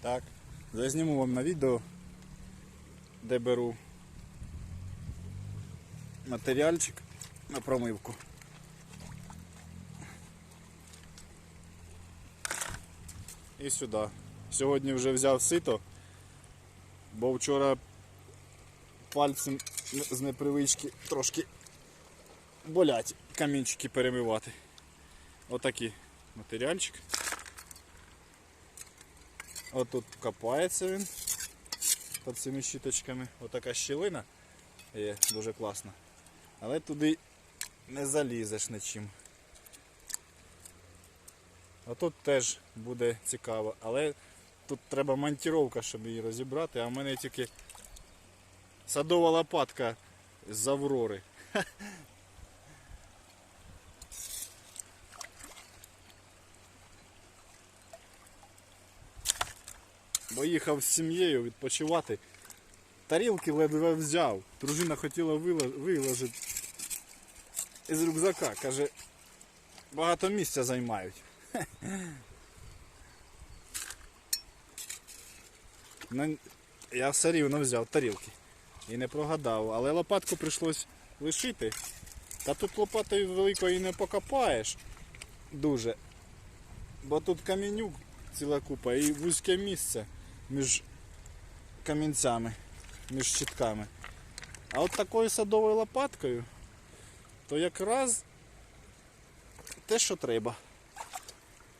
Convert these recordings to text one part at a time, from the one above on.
Так. Зазніму вам на відео, де беру матеріальчик на промивку. І сюди. Сьогодні вже взяв сито, бо вчора пальцем з непривички трошки болять камінчики перемивати. Отакий матеріальчик. Отут копається він під цими щіточками. Отака щілина є дуже класна. Але туди не залізеш нічим. А тут теж буде цікаво, але тут треба монтіровка, щоб її розібрати, а в мене тільки садова лопатка з Аврори. Бо їхав з сім'єю відпочивати. Тарілки ледве взяв. Дружина хотіла вила- виложити із рюкзака. Каже, багато місця займають. Ну, я все рівно взяв тарілки. І не прогадав. Але лопатку прийшлось лишити. Та тут лопатою великою не покопаєш дуже. Бо тут камінюк ціла купа і вузьке місце між камінцями, між щитками. А от такою садовою лопаткою, то якраз те, що треба.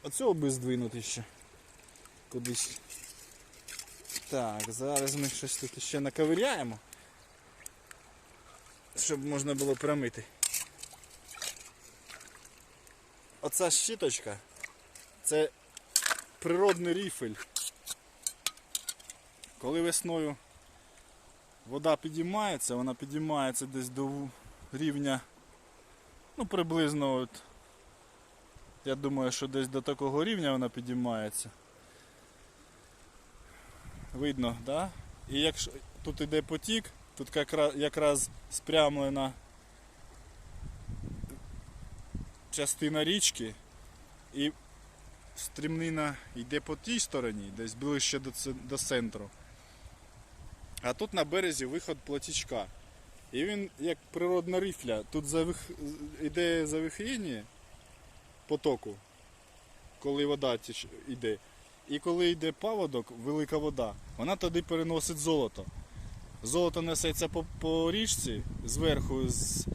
Оцього би здвинути ще кудись. Так, зараз ми щось тут ще наковиряємо, щоб можна було промити. Оця щіточка це природний ріфель. Коли весною вода підіймається, вона підіймається десь до рівня, ну приблизно от, я думаю, що десь до такого рівня вона підіймається. Видно, да? І якщо тут іде потік, тут якраз, спрямлена частина річки і стрімнина йде по тій стороні, десь ближче до центру. А тут на березі виход плотічка. І він як природна рифля. Тут завих... йде завихріння потоку, коли вода йде. І коли йде паводок, велика вода, вона тоді переносить золото. Золото несеться по, по річці зверху з,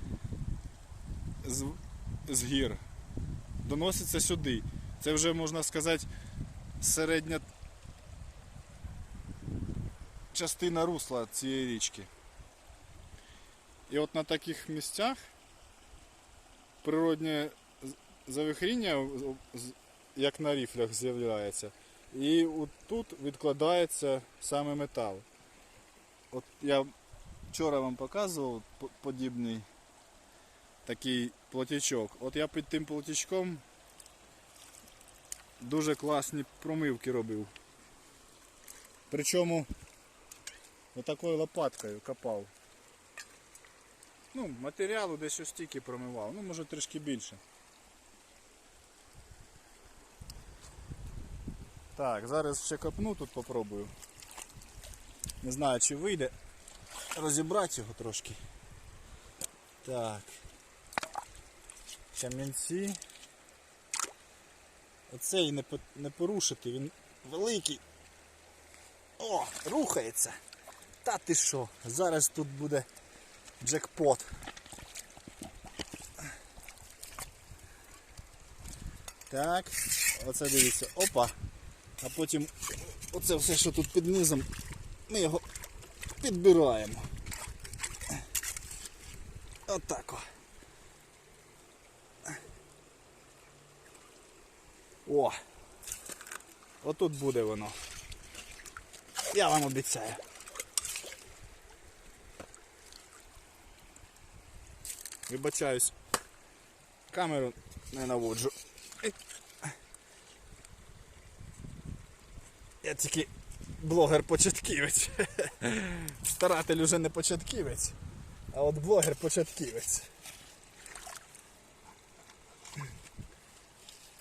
з, з гір, доноситься сюди. Це вже можна сказати середня частина русла цієї річки. І от на таких місцях природнє завихріння, як на ріфлях, з'являється. І от тут відкладається саме метал. От я вчора вам показував подібний такий плотячок. От я під тим плотячком дуже класні промивки робив. Причому отакою лопаткою копав. Ну, матеріалу десь ось стільки промивав, ну може трішки більше. Так, зараз ще копну тут попробую. Не знаю чи вийде розібрати його трошки. Так. Камінці. Оцей не порушити, він великий. О, рухається. Та ти що? Зараз тут буде джекпот. Так, оце дивіться, опа. А потім оце все, що тут під низом, ми його підбираємо. Отак о. Отут буде воно. Я вам обіцяю. Вибачаюсь. Камеру не наводжу. Я тільки блогер-початківець. Старатель уже не початківець, а от блогер-початківець.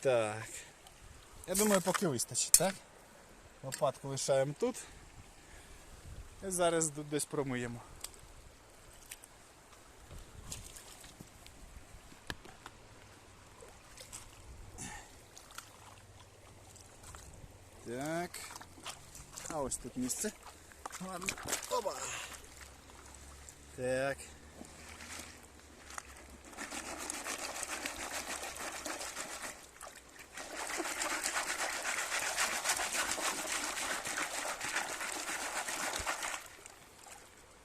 Так. Я думаю, поки вистачить, так? Лопатку лишаємо тут. І зараз десь промиємо. Так. А ось тут місце. Ладно. Оба. Так.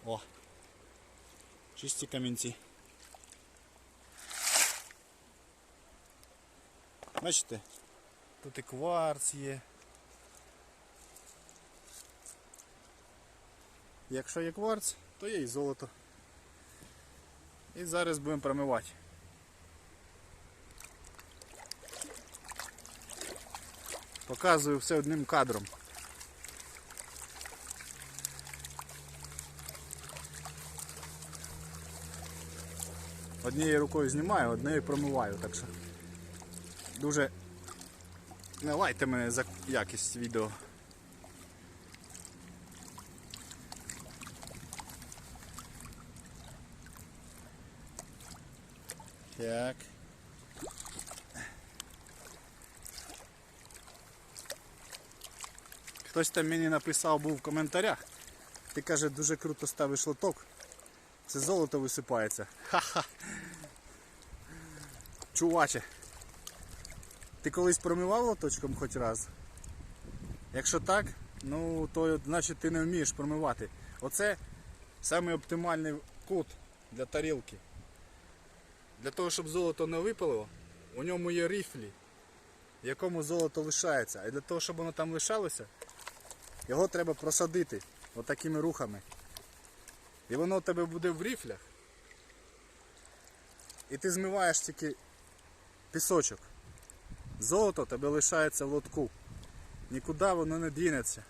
О. Чисті камінці. Бачите? Тут і кварц є. Якщо є кварц, то є і золото. І зараз будемо промивати. Показую все одним кадром. Однією рукою знімаю, однією промиваю, так що дуже не лайте мене за якість відео. Так. Хтось там мені написав був в коментарях. Ти каже, дуже круто ставиш лоток. Це золото висипається. Ха-ха. Чуваче. Ти колись промивав лоточком хоч раз? Якщо так, ну то значить ти не вмієш промивати. Оце самий оптимальний кут для тарілки. Для того, щоб золото не випало, у ньому є рифлі, в якому золото лишається. А для того, щоб воно там лишалося, його треба просадити отакими рухами. І воно у тебе буде в рифлях. І ти змиваєш тільки пісочок. Золото тебе лишається в лотку. Нікуди воно не дінеться.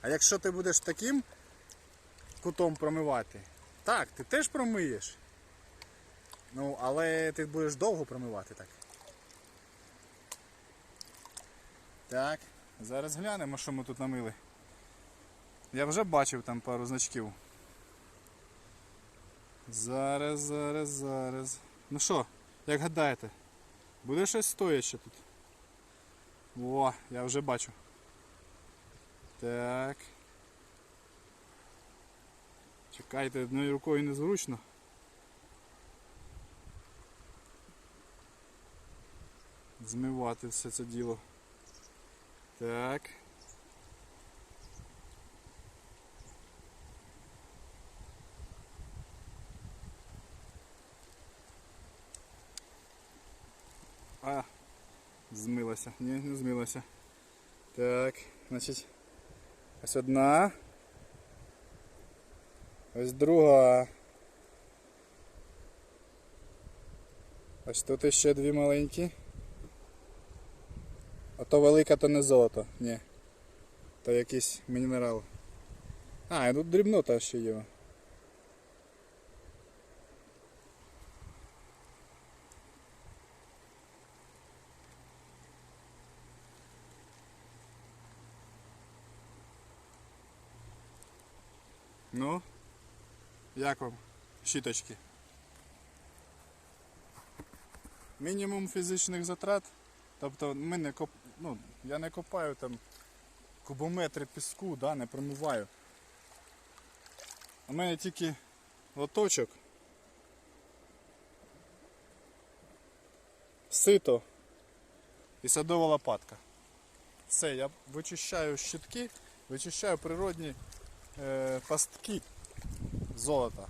А якщо ти будеш таким кутом промивати, так, ти теж промиєш. Ну, але ти будеш довго промивати так. Так, зараз глянемо, що ми тут намили. Я вже бачив там пару значків. Зараз, зараз, зараз. Ну що, як гадаєте, буде щось стояще тут? О, я вже бачу. Так. Чекайте, одною рукою незручно. Змивати все це діло. Так. А, змилася. Ні, не змилася. Так, значить. Ось одна. Ось друга. Ось тут ще дві маленькі. То велика, то не золото. Ні. То якийсь мінерал. А, і тут дрібнота ще є. Ну, як вам щіточки? Мінімум фізичних затрат. Тобто ми не коп... ну, я не копаю там кубометри піску, да, не промиваю. У мене тільки лоточок, сито і садова лопатка. Все, я вичищаю щитки, вичищаю природні е, пастки золота,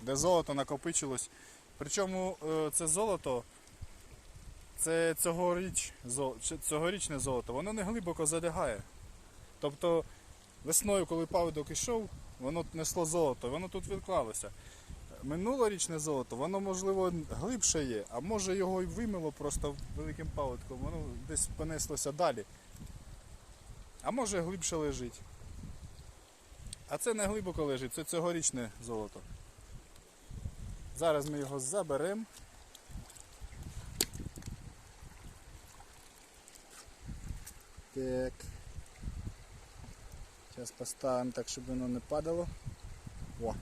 де золото накопичилось. Причому е, це золото, це цьогоріч, цьогорічне золото, воно не глибоко залягає. Тобто весною, коли паводок ішов, воно несло золото, воно тут відклалося. Минулорічне золото, воно можливо глибше є, а може його й вимило просто великим паводком, воно десь понеслося далі. А може глибше лежить. А це не глибоко лежить, це цьогорічне золото. Зараз ми його заберемо. Так. Зараз поставимо так, щоб воно не падало. О.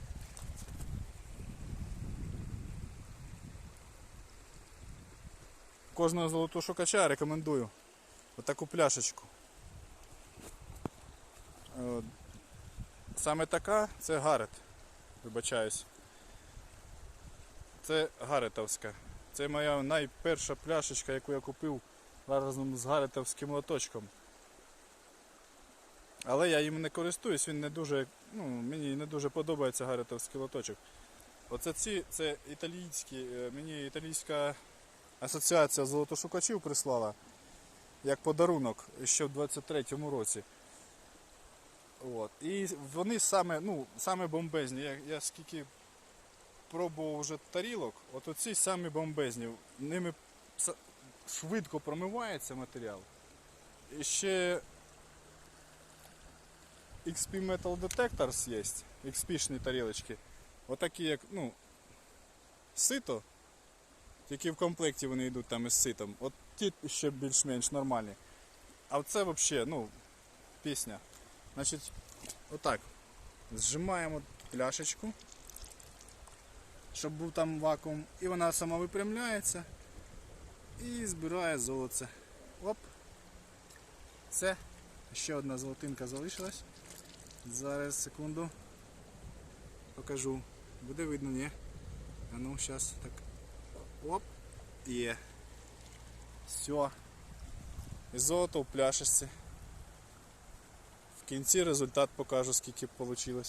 Кожного золотошукача рекомендую отаку пляшечку. Е, Саме така це Гарет. Вибачаюсь. Це Гаретовська. Це моя найперша пляшечка, яку я купив разом з Гаретовським лоточком. Але я їм не користуюсь, він не дуже, ну, мені не дуже подобається Гаретовський лоточок. Оце ці, це італійські, е, мені італійська асоціація золотошукачів прислала як подарунок ще в 23-му році. От. І вони саме, ну, саме бомбезні. Я, я скільки пробував вже тарілок, от оці самі бомбезні. Ними швидко промивається матеріал. І ще XP Metal Detectors є, XP-шні тарілочки. Отакі як, ну, сито, тільки в комплекті вони йдуть там із ситом. От ті ще більш-менш нормальні. А це взагалі, ну, пісня. Значить, отак. Зжимаємо пляшечку, щоб був там вакуум, і вона сама випрямляється і збирає золоце. Оп. Все. Ще одна золотинка залишилась. Зараз секунду. Покажу. Буде видно, ні? А ну, зараз так. Оп. Є. Все. І золото в пляшечці. В кінці результат покажу, скільки вийшло.